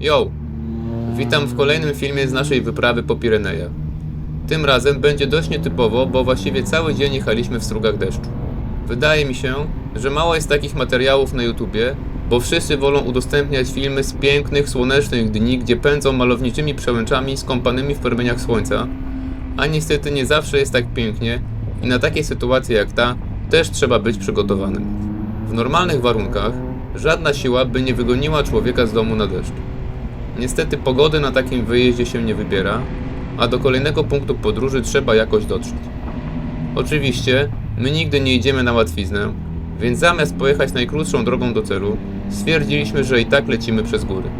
Yo! Witam w kolejnym filmie z naszej wyprawy po Pirenejach. Tym razem będzie dość nietypowo, bo właściwie cały dzień jechaliśmy w strugach deszczu. Wydaje mi się, że mało jest takich materiałów na YouTubie, bo wszyscy wolą udostępniać filmy z pięknych, słonecznych dni, gdzie pędzą malowniczymi przełęczami skąpanymi w promieniach słońca, a niestety nie zawsze jest tak pięknie i na takie sytuacje jak ta też trzeba być przygotowanym. W normalnych warunkach żadna siła by nie wygoniła człowieka z domu na deszcz. Niestety pogody na takim wyjeździe się nie wybiera, a do kolejnego punktu podróży trzeba jakoś dotrzeć. Oczywiście, my nigdy nie idziemy na łatwiznę, więc zamiast pojechać najkrótszą drogą do celu, stwierdziliśmy, że i tak lecimy przez góry.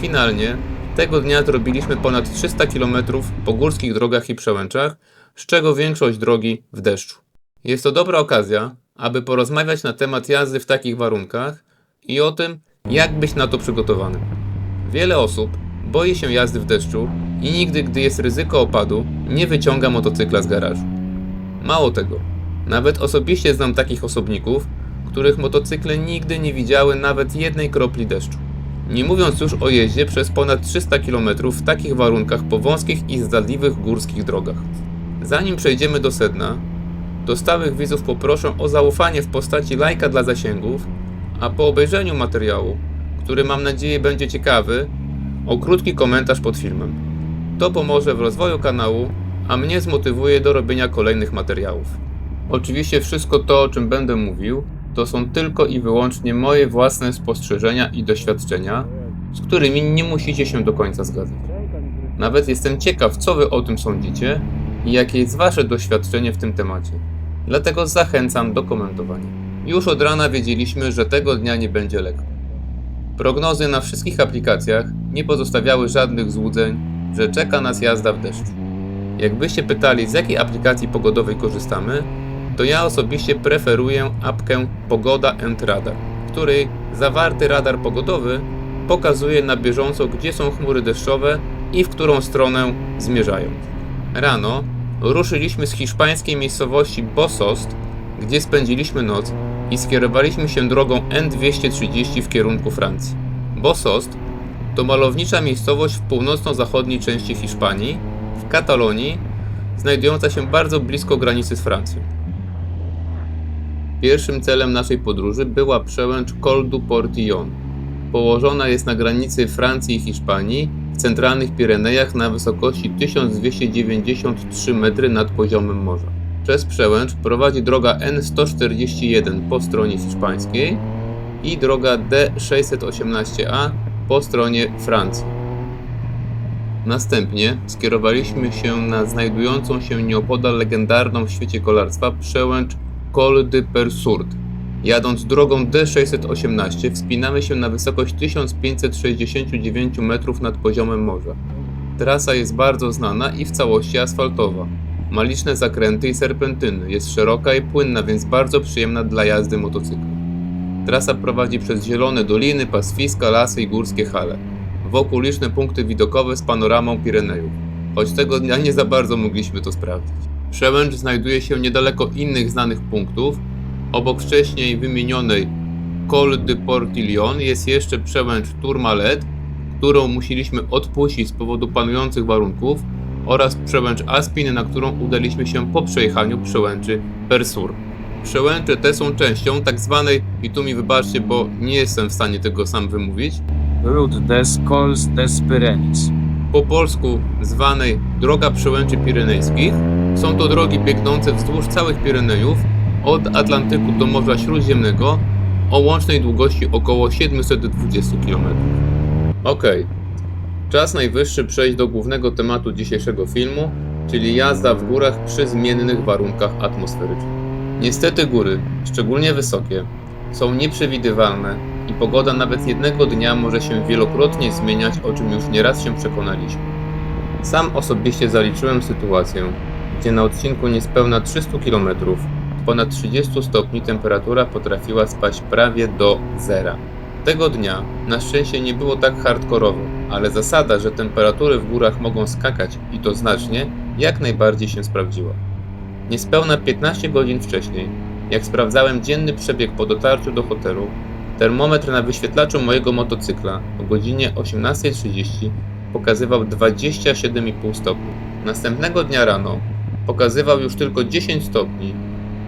Finalnie, tego dnia zrobiliśmy ponad 300 km po górskich drogach i przełęczach, z czego większość drogi w deszczu. Jest to dobra okazja, aby porozmawiać na temat jazdy w takich warunkach i o tym, jak być na to przygotowanym. Wiele osób boi się jazdy w deszczu i nigdy, gdy jest ryzyko opadu, nie wyciąga motocykla z garażu. Mało tego, nawet osobiście znam takich osobników, których motocykle nigdy nie widziały nawet jednej kropli deszczu. Nie mówiąc już o jeździe przez ponad 300 km w takich warunkach po wąskich i zdradliwych górskich drogach. Zanim przejdziemy do sedna, to stałych widzów poproszę o zaufanie w postaci lajka dla zasięgów, a po obejrzeniu materiału, który mam nadzieję będzie ciekawy, o krótki komentarz pod filmem. To pomoże w rozwoju kanału, a mnie zmotywuje do robienia kolejnych materiałów. Oczywiście wszystko to, o czym będę mówił, to są tylko i wyłącznie moje własne spostrzeżenia i doświadczenia, z którymi nie musicie się do końca zgadzać. Nawet jestem ciekaw, co wy o tym sądzicie i jakie jest wasze doświadczenie w tym temacie. Dlatego zachęcam do komentowania. Już od rana wiedzieliśmy, że tego dnia nie będzie lekko. Prognozy na wszystkich aplikacjach nie pozostawiały żadnych złudzeń, że czeka nas jazda w deszczu. Jakbyście pytali, z jakiej aplikacji pogodowej korzystamy, to ja osobiście preferuję apkę Pogoda and Radar, w której zawarty radar pogodowy pokazuje na bieżąco, gdzie są chmury deszczowe i w którą stronę zmierzają. Rano ruszyliśmy z hiszpańskiej miejscowości Bosost, gdzie spędziliśmy noc i skierowaliśmy się drogą N230 w kierunku Francji. Bosost to malownicza miejscowość w północno-zachodniej części Hiszpanii, w Katalonii, znajdująca się bardzo blisko granicy z Francją. Pierwszym celem naszej podróży była przełęcz Col du Portillon. Położona jest na granicy Francji i Hiszpanii w centralnych Pirenejach na wysokości 1293 metry nad poziomem morza. Przez przełęcz prowadzi droga N141 po stronie hiszpańskiej i droga D618A po stronie Francji. Następnie skierowaliśmy się na znajdującą się nieopodal legendarną w świecie kolarstwa przełęcz Col de Persourt. Jadąc drogą D618 wspinamy się na wysokość 1569 metrów nad poziomem morza. Trasa jest bardzo znana i w całości asfaltowa. Ma liczne zakręty i serpentyny, jest szeroka i płynna, więc bardzo przyjemna dla jazdy motocyklem. Trasa prowadzi przez zielone doliny, pastwiska, lasy i górskie hale. Wokół liczne punkty widokowe z panoramą Pirenejów. Choć tego dnia nie za bardzo mogliśmy to sprawdzić. Przełęcz znajduje się niedaleko innych znanych punktów. Obok wcześniej wymienionej Col de Portillon jest jeszcze przełęcz Tourmalet, którą musieliśmy odpuścić z powodu panujących warunków oraz przełęcz Aspin, na którą udaliśmy się po przejechaniu przełęczy Persur. Przełęcze te są częścią tak zwanej, i tu mi wybaczcie, bo nie jestem w stanie tego sam wymówić, Route des Cols des Pyrenees. po polsku zwanej Droga Przełęczy Pirenejskich. Są to drogi biegnące wzdłuż całych Pirenejów, od Atlantyku do Morza Śródziemnego, o łącznej długości około 720 km. Okej, czas najwyższy przejść do głównego tematu dzisiejszego filmu, czyli jazda w górach przy zmiennych warunkach atmosferycznych. Niestety góry, szczególnie wysokie, są nieprzewidywalne i pogoda nawet jednego dnia może się wielokrotnie zmieniać, o czym już nieraz się przekonaliśmy. Sam osobiście zaliczyłem sytuację, gdzie na odcinku niespełna 300 km ponad 30 stopni temperatura potrafiła spaść prawie do zera. Tego dnia na szczęście nie było tak hardkorowo, ale zasada, że temperatury w górach mogą skakać i to znacznie, jak najbardziej się sprawdziła. Niespełna 15 godzin wcześniej, jak sprawdzałem dzienny przebieg po dotarciu do hotelu, Termometr na wyświetlaczu mojego motocykla o godzinie 18.30 pokazywał 27,5 stopni. Następnego dnia rano pokazywał już tylko 10 stopni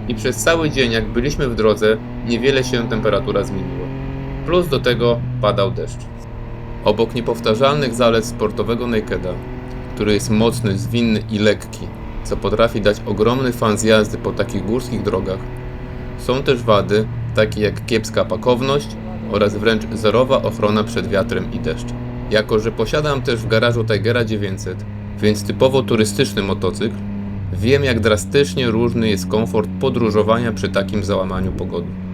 i przez cały dzień jak byliśmy w drodze niewiele się temperatura zmieniła. Plus do tego padał deszcz. Obok niepowtarzalnych zalet sportowego Nakeda, który jest mocny, zwinny i lekki, co potrafi dać ogromny fan z jazdy po takich górskich drogach, są też wady, takie jak kiepska pakowność oraz wręcz zerowa ochrona przed wiatrem i deszczem. Jako, że posiadam też w garażu Tigera 900, więc typowo turystyczny motocykl, wiem jak drastycznie różny jest komfort podróżowania przy takim załamaniu pogody.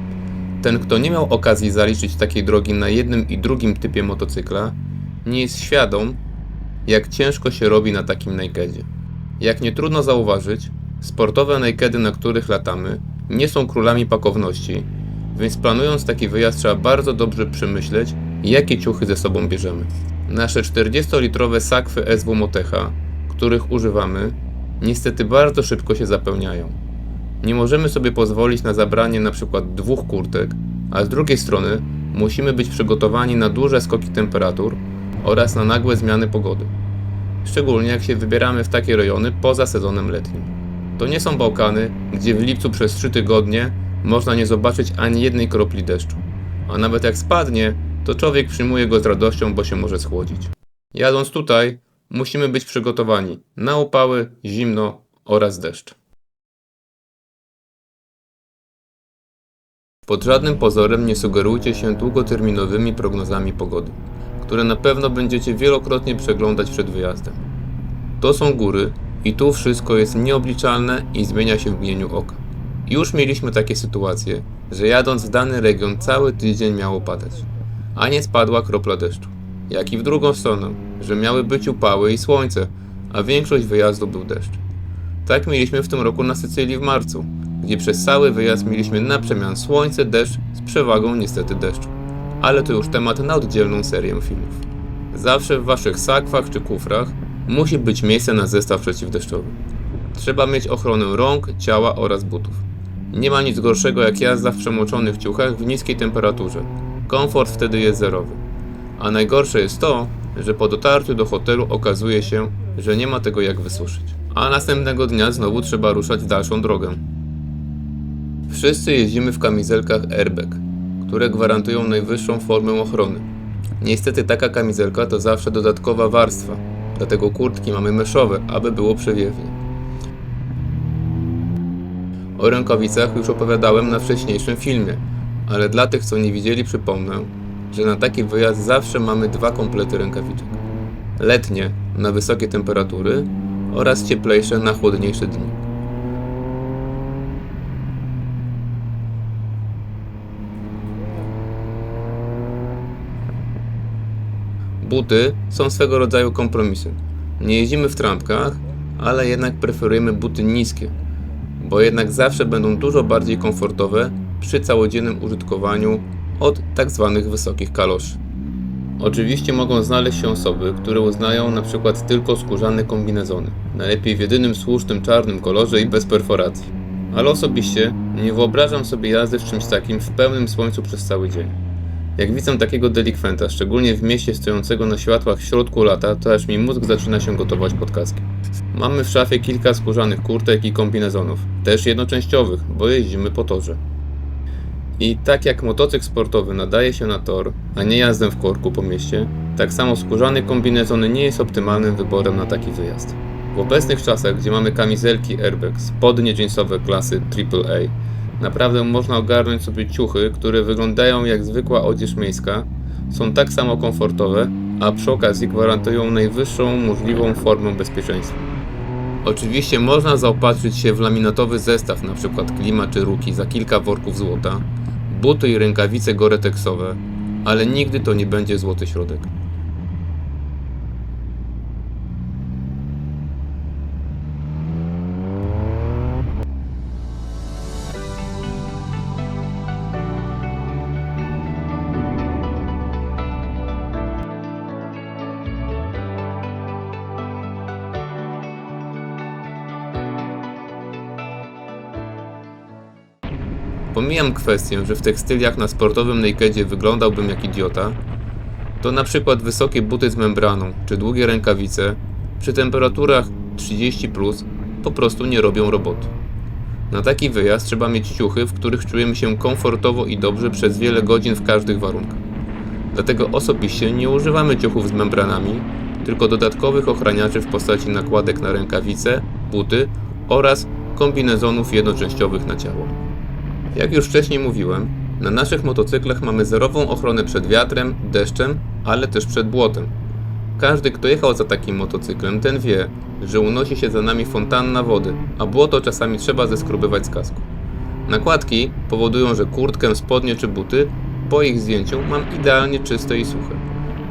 Ten, kto nie miał okazji zaliczyć takiej drogi na jednym i drugim typie motocykla, nie jest świadom, jak ciężko się robi na takim nakedzie. Jak nie trudno zauważyć, sportowe nakedy, na których latamy, nie są królami pakowności, więc planując taki wyjazd trzeba bardzo dobrze przemyśleć, jakie ciuchy ze sobą bierzemy. Nasze 40-litrowe sakwy SW Motecha, których używamy, niestety bardzo szybko się zapełniają. Nie możemy sobie pozwolić na zabranie przykład dwóch kurtek, a z drugiej strony musimy być przygotowani na duże skoki temperatur oraz na nagłe zmiany pogody. Szczególnie jak się wybieramy w takie rejony poza sezonem letnim. To nie są Bałkany, gdzie w lipcu przez 3 tygodnie można nie zobaczyć ani jednej kropli deszczu. A nawet jak spadnie, to człowiek przyjmuje go z radością, bo się może schłodzić. Jadąc tutaj, musimy być przygotowani na upały, zimno oraz deszcz. Pod żadnym pozorem nie sugerujcie się długoterminowymi prognozami pogody, które na pewno będziecie wielokrotnie przeglądać przed wyjazdem. To są góry i tu wszystko jest nieobliczalne i zmienia się w mgnieniu oka. Już mieliśmy takie sytuacje, że jadąc w dany region cały tydzień miało padać, a nie spadła kropla deszczu. Jak i w drugą stronę, że miały być upały i słońce, a większość wyjazdu był deszcz. Tak mieliśmy w tym roku na Sycylii w marcu, gdzie przez cały wyjazd mieliśmy na przemian słońce, deszcz z przewagą niestety deszczu. Ale to już temat na oddzielną serię filmów. Zawsze w waszych sakwach czy kufrach musi być miejsce na zestaw przeciwdeszczowy. Trzeba mieć ochronę rąk, ciała oraz butów. Nie ma nic gorszego jak jazda w przemoczonych ciuchach w niskiej temperaturze. Komfort wtedy jest zerowy. A najgorsze jest to, że po dotarciu do hotelu okazuje się, że nie ma tego jak wysuszyć. A następnego dnia znowu trzeba ruszać w dalszą drogę. Wszyscy jeździmy w kamizelkach airbag, które gwarantują najwyższą formę ochrony. Niestety taka kamizelka to zawsze dodatkowa warstwa, dlatego kurtki mamy meszowe, aby było przewiewnie. O rękawicach już opowiadałem na wcześniejszym filmie, ale dla tych, co nie widzieli, przypomnę, że na taki wyjazd zawsze mamy dwa komplety rękawiczek. Letnie na wysokie temperatury oraz cieplejsze na chłodniejsze dni. Buty są swego rodzaju kompromisem. Nie jeździmy w trampkach, ale jednak preferujemy buty niskie, bo jednak zawsze będą dużo bardziej komfortowe przy całodziennym użytkowaniu od tak zwanych wysokich kaloszy. Oczywiście mogą znaleźć się osoby, które uznają na przykład tylko skórzane kombinezony, najlepiej w jedynym słusznym czarnym kolorze i bez perforacji. Ale osobiście nie wyobrażam sobie jazdy w czymś takim w pełnym słońcu przez cały dzień. Jak widzę takiego delikwenta, szczególnie w mieście stojącego na światłach w środku lata, to aż mi mózg zaczyna się gotować pod kaskiem. Mamy w szafie kilka skórzanych kurtek i kombinezonów, też jednoczęściowych, bo jeździmy po torze. I tak jak motocykl sportowy nadaje się na tor, a nie jazdę w korku po mieście, tak samo skórzany kombinezon nie jest optymalnym wyborem na taki wyjazd. W obecnych czasach, gdzie mamy kamizelki airbag, spodnie klasy AAA, naprawdę można ogarnąć sobie ciuchy, które wyglądają jak zwykła odzież miejska, są tak samo komfortowe, a przy okazji gwarantują najwyższą możliwą formę bezpieczeństwa. Oczywiście można zaopatrzyć się w laminatowy zestaw, np. klima czy ruki za kilka worków złota, buty i rękawice goretexowe, ale nigdy to nie będzie złoty środek. Pomijam kwestię, że w tekstyliach na sportowym nakedzie wyglądałbym jak idiota, to na przykład wysokie buty z membraną czy długie rękawice przy temperaturach 30 plus po prostu nie robią roboty. Na taki wyjazd trzeba mieć ciuchy, w których czujemy się komfortowo i dobrze przez wiele godzin w każdych warunkach. Dlatego osobiście nie używamy ciuchów z membranami, tylko dodatkowych ochraniaczy w postaci nakładek na rękawice, buty oraz kombinezonów jednoczęściowych na ciało. Jak już wcześniej mówiłem, na naszych motocyklach mamy zerową ochronę przed wiatrem, deszczem, ale też przed błotem. Każdy, kto jechał za takim motocyklem, ten wie, że unosi się za nami fontanna wody, a błoto czasami trzeba zeskrubywać z kasku. Nakładki powodują, że kurtkę, spodnie czy buty po ich zdjęciu mam idealnie czyste i suche.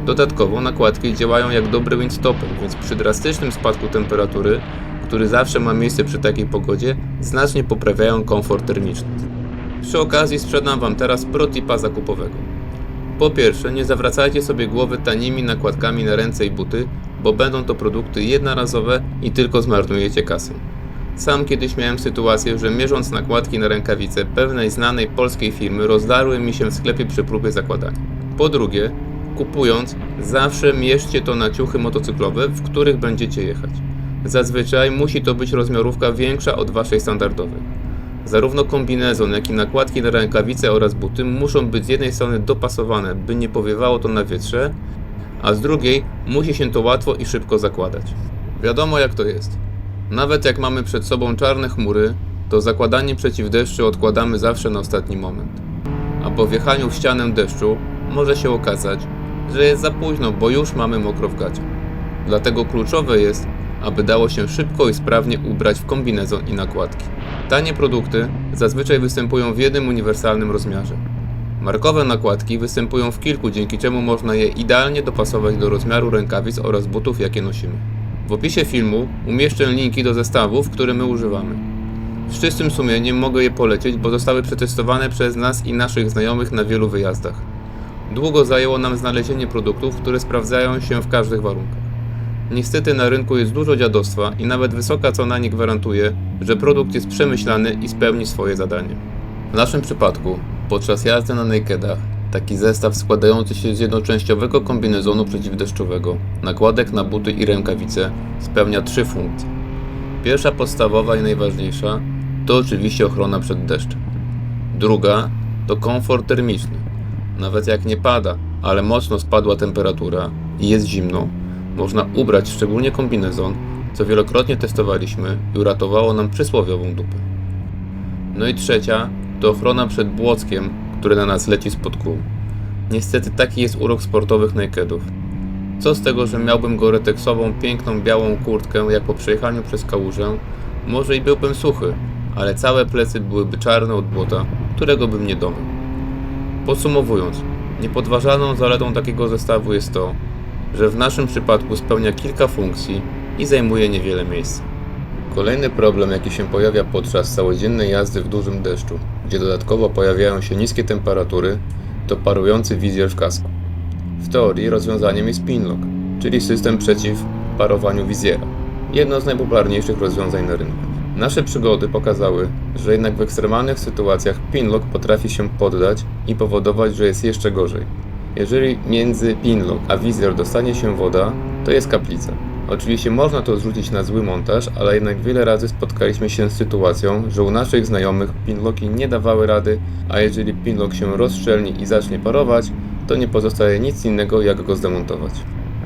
Dodatkowo nakładki działają jak dobry windstopper, więc przy drastycznym spadku temperatury, który zawsze ma miejsce przy takiej pogodzie, znacznie poprawiają komfort termiczny. Przy okazji sprzedam Wam teraz protipa zakupowego. Po pierwsze, nie zawracajcie sobie głowy tanimi nakładkami na ręce i buty, bo będą to produkty jednorazowe i tylko zmarnujecie kasę. Sam kiedyś miałem sytuację, że mierząc nakładki na rękawice pewnej znanej polskiej firmy rozdarły mi się w sklepie przy próbie zakładania. Po drugie, kupując, zawsze mierzcie to na ciuchy motocyklowe, w których będziecie jechać. Zazwyczaj musi to być rozmiarówka większa od waszej standardowej. Zarówno kombinezon, jak i nakładki na rękawice oraz buty muszą być z jednej strony dopasowane, by nie powiewało to na wietrze, a z drugiej musi się to łatwo i szybko zakładać. Wiadomo jak to jest. Nawet jak mamy przed sobą czarne chmury, to zakładanie przeciwdeszczu odkładamy zawsze na ostatni moment. A po wjechaniu w ścianę deszczu może się okazać, że jest za późno, bo już mamy mokro w gacie. Dlatego kluczowe jest, aby dało się szybko i sprawnie ubrać w kombinezon i nakładki. Tanie produkty zazwyczaj występują w jednym uniwersalnym rozmiarze. Markowe nakładki występują w kilku, dzięki czemu można je idealnie dopasować do rozmiaru rękawic oraz butów, jakie nosimy. W opisie filmu umieszczę linki do zestawów, które my używamy. Z czystym sumieniem mogę je polecieć, bo zostały przetestowane przez nas i naszych znajomych na wielu wyjazdach. Długo zajęło nam znalezienie produktów, które sprawdzają się w każdych warunkach. Niestety na rynku jest dużo dziadostwa i nawet wysoka cena nie gwarantuje, że produkt jest przemyślany i spełni swoje zadanie. W naszym przypadku, podczas jazdy na nakedach, taki zestaw składający się z jednoczęściowego kombinezonu przeciwdeszczowego, nakładek na buty i rękawice spełnia trzy funkcje. Pierwsza podstawowa i najważniejsza to oczywiście ochrona przed deszczem. Druga to komfort termiczny. Nawet jak nie pada, ale mocno spadła temperatura i jest zimno, można ubrać szczególnie kombinezon, co wielokrotnie testowaliśmy i uratowało nam przysłowiową dupę. No i trzecia to ochrona przed błockiem, które na nas leci spod kół. Niestety taki jest urok sportowych nakedów. Co z tego, że miałbym goreteksową, piękną, białą kurtkę, jak po przejechaniu przez kałużę, może i byłbym suchy, ale całe plecy byłyby czarne od błota, którego bym nie domył. Podsumowując, niepodważalną zaletą takiego zestawu jest to, że w naszym przypadku spełnia kilka funkcji i zajmuje niewiele miejsca. Kolejny problem, jaki się pojawia podczas całodziennej jazdy w dużym deszczu, gdzie dodatkowo pojawiają się niskie temperatury, to parujący wizjer w kasku. W teorii rozwiązaniem jest pinlock, czyli system przeciw parowaniu wizjera. Jedno z najpopularniejszych rozwiązań na rynku. Nasze przygody pokazały, że jednak w ekstremalnych sytuacjach pinlock potrafi się poddać i powodować, że jest jeszcze gorzej. Jeżeli między pinlock a wizjer dostanie się woda, to jest kaplica. Oczywiście można to zrzucić na zły montaż, ale jednak wiele razy spotkaliśmy się z sytuacją, że u naszych znajomych pinlocki nie dawały rady, a jeżeli pinlock się rozszczelni i zacznie parować, to nie pozostaje nic innego jak go zdemontować.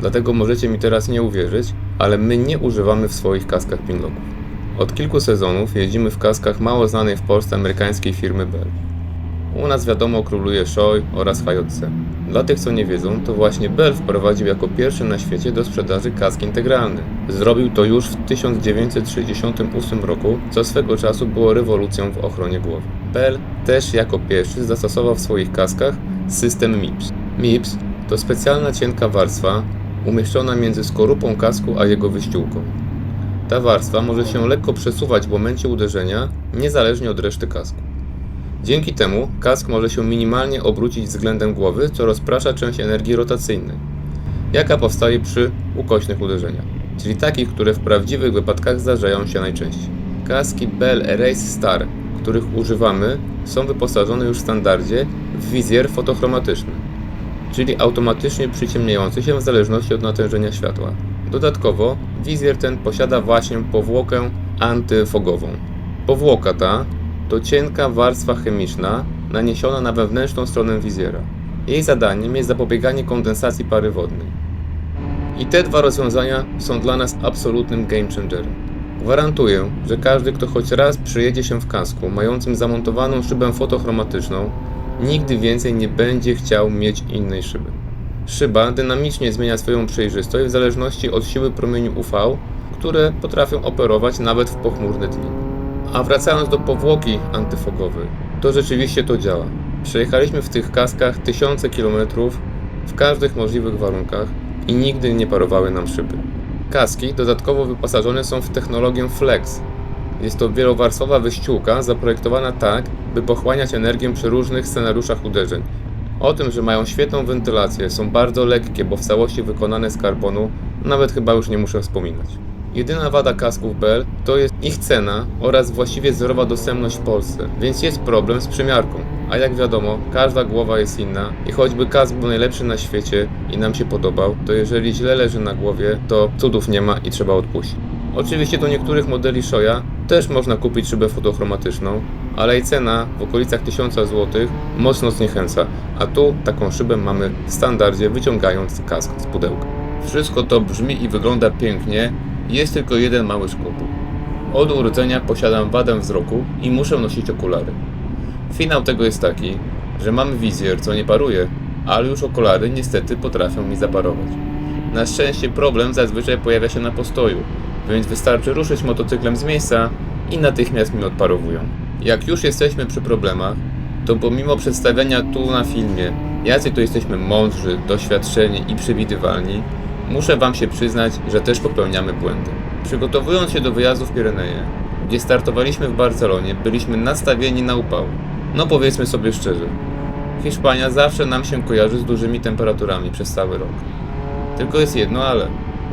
Dlatego możecie mi teraz nie uwierzyć, ale my nie używamy w swoich kaskach pinlocków. Od kilku sezonów jeździmy w kaskach mało znanej w Polsce amerykańskiej firmy Bell. U nas wiadomo króluje Shoei oraz HJC. Dla tych co nie wiedzą, to właśnie Bell wprowadził jako pierwszy na świecie do sprzedaży kask integralny. Zrobił to już w 1968 roku, co swego czasu było rewolucją w ochronie głowy. Bell też jako pierwszy zastosował w swoich kaskach system MIPS. MIPS to specjalna cienka warstwa umieszczona między skorupą kasku a jego wyściółką. Ta warstwa może się lekko przesuwać w momencie uderzenia, niezależnie od reszty kasku. Dzięki temu kask może się minimalnie obrócić względem głowy, co rozprasza część energii rotacyjnej, jaka powstaje przy ukośnych uderzeniach, czyli takich, które w prawdziwych wypadkach zdarzają się najczęściej. Kaski Bell Erase Star, których używamy, są wyposażone już w standardzie w wizjer fotochromatyczny, czyli automatycznie przyciemniający się w zależności od natężenia światła. Dodatkowo wizjer ten posiada właśnie powłokę antyfogową. Powłoka ta to cienka warstwa chemiczna naniesiona na wewnętrzną stronę wizjera. Jej zadaniem jest zapobieganie kondensacji pary wodnej. I te dwa rozwiązania są dla nas absolutnym game changerem. Gwarantuję, że każdy, kto choć raz przyjedzie się w kasku mającym zamontowaną szybę fotochromatyczną, nigdy więcej nie będzie chciał mieć innej szyby. Szyba dynamicznie zmienia swoją przejrzystość w zależności od siły promieni UV, które potrafią operować nawet w pochmurne dni. A wracając do powłoki antyfogowej, to rzeczywiście to działa. Przejechaliśmy w tych kaskach tysiące kilometrów w każdych możliwych warunkach i nigdy nie parowały nam szyby. Kaski dodatkowo wyposażone są w technologię Flex. Jest to wielowarstwowa wyściółka zaprojektowana tak, by pochłaniać energię przy różnych scenariuszach uderzeń. O tym, że mają świetną wentylację, są bardzo lekkie, bo w całości wykonane z karbonu, nawet chyba już nie muszę wspominać. Jedyna wada kasków Bell to jest ich cena oraz właściwie zerowa dostępność w Polsce, więc jest problem z przymiarką. A jak wiadomo, każda głowa jest inna i choćby kask był najlepszy na świecie i nam się podobał, to jeżeli źle leży na głowie, to cudów nie ma i trzeba odpuścić. Oczywiście do niektórych modeli Shoya też można kupić szybę fotochromatyczną, ale jej cena w okolicach 1000 zł mocno zniechęca, a tu taką szybę mamy w standardzie wyciągając kask z pudełka. Wszystko to brzmi i wygląda pięknie, jest tylko jeden mały skrupuł. Od urodzenia posiadam wadę wzroku i muszę nosić okulary. Finał tego jest taki, że mam wizjer, co nie paruje, ale już okulary niestety potrafią mi zaparować. Na szczęście problem zazwyczaj pojawia się na postoju, więc wystarczy ruszyć motocyklem z miejsca i natychmiast mi odparowują. Jak już jesteśmy przy problemach, to pomimo przedstawiania tu na filmie, jacy to jesteśmy mądrzy, doświadczeni i przewidywalni, muszę Wam się przyznać, że też popełniamy błędy. Przygotowując się do wyjazdu w Pireneje, gdzie startowaliśmy w Barcelonie, byliśmy nastawieni na upał. No powiedzmy sobie szczerze, Hiszpania zawsze nam się kojarzy z dużymi temperaturami przez cały rok. Tylko jest jedno ale.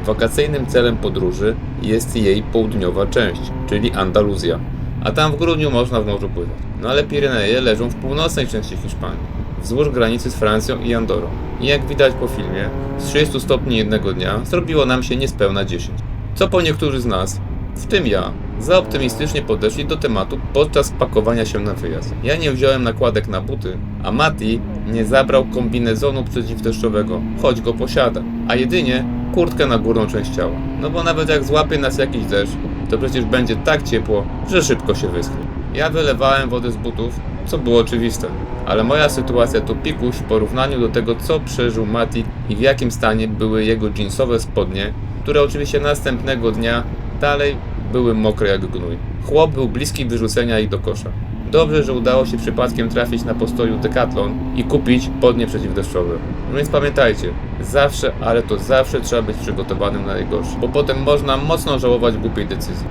Wakacyjnym celem podróży jest jej południowa część, czyli Andaluzja. A tam w grudniu można w morzu pływać. No ale Pireneje leżą w północnej części Hiszpanii, wzdłuż granicy z Francją i Andorą. I jak widać po filmie, z 30 stopni jednego dnia zrobiło nam się niespełna 10. Co po niektórzy z nas, w tym ja, za optymistycznie podeszli do tematu podczas pakowania się na wyjazd. Ja nie wziąłem nakładek na buty, a Mati nie zabrał kombinezonu przeciwdeszczowego, choć go posiada, a jedynie kurtkę na górną część ciała. No bo nawet jak złapie nas jakiś deszcz, to przecież będzie tak ciepło, że szybko się wyschnie. Ja wylewałem wodę z butów, co było oczywiste, ale moja sytuacja to pikuś w porównaniu do tego, co przeżył Mati i w jakim stanie były jego jeansowe spodnie, które oczywiście następnego dnia dalej były mokre jak gnój. Chłop był bliski wyrzucenia ich do kosza. Dobrze, że udało się przypadkiem trafić na postoju Decathlon i kupić podnie przeciwdeszczowe. No więc pamiętajcie, zawsze, ale to zawsze trzeba być przygotowanym na najgorsze, bo potem można mocno żałować głupiej decyzji.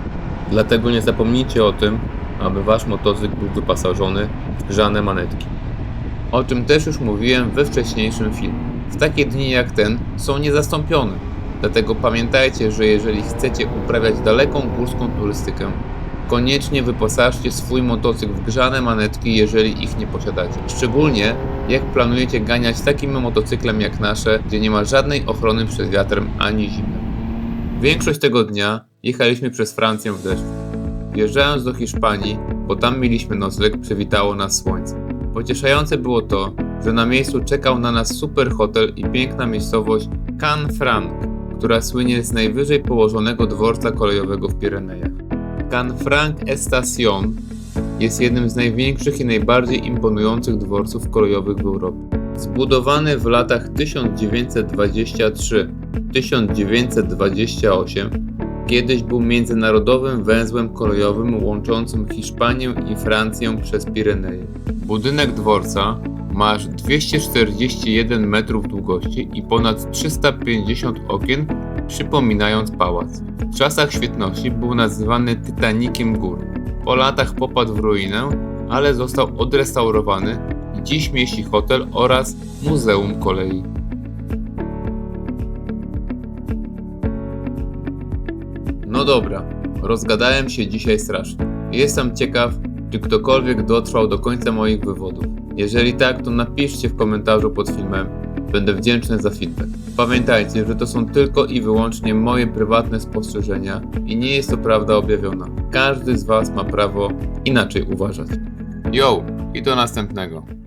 Dlatego nie zapomnijcie o tym, aby wasz motocykl był wyposażony w grzane manetki. O czym też już mówiłem we wcześniejszym filmie. W takie dni jak ten są niezastąpione. Dlatego pamiętajcie, że jeżeli chcecie uprawiać daleką górską turystykę, koniecznie wyposażcie swój motocykl w grzane manetki, jeżeli ich nie posiadacie. Szczególnie jak planujecie ganiać takim motocyklem jak nasze, gdzie nie ma żadnej ochrony przed wiatrem ani zimnem. Większość tego dnia jechaliśmy przez Francję w deszczu. Wjeżdżając do Hiszpanii, bo tam mieliśmy nocleg, przywitało nas słońce. Pocieszające było to, że na miejscu czekał na nas super hotel i piękna miejscowość Canfranc, która słynie z najwyżej położonego dworca kolejowego w Pirenejach. Canfranc Estación jest jednym z największych i najbardziej imponujących dworców kolejowych w Europie. Zbudowany w latach 1923-1928, kiedyś był międzynarodowym węzłem kolejowym łączącym Hiszpanię i Francję przez Pireneje. Budynek dworca ma aż 241 metrów długości i ponad 350 okien, przypominając pałac. W czasach świetności był nazywany Titanikiem Gór. Po latach popadł w ruinę, ale został odrestaurowany i dziś mieści hotel oraz Muzeum Kolei. No dobra, rozgadałem się dzisiaj strasznie. Jestem ciekaw, Czy ktokolwiek dotrwał do końca moich wywodów? Jeżeli tak, to napiszcie w komentarzu pod filmem. Będę wdzięczny za feedback. Pamiętajcie, że to są tylko i wyłącznie moje prywatne spostrzeżenia i nie jest to prawda objawiona. Każdy z Was ma prawo inaczej uważać. Yo, i do następnego.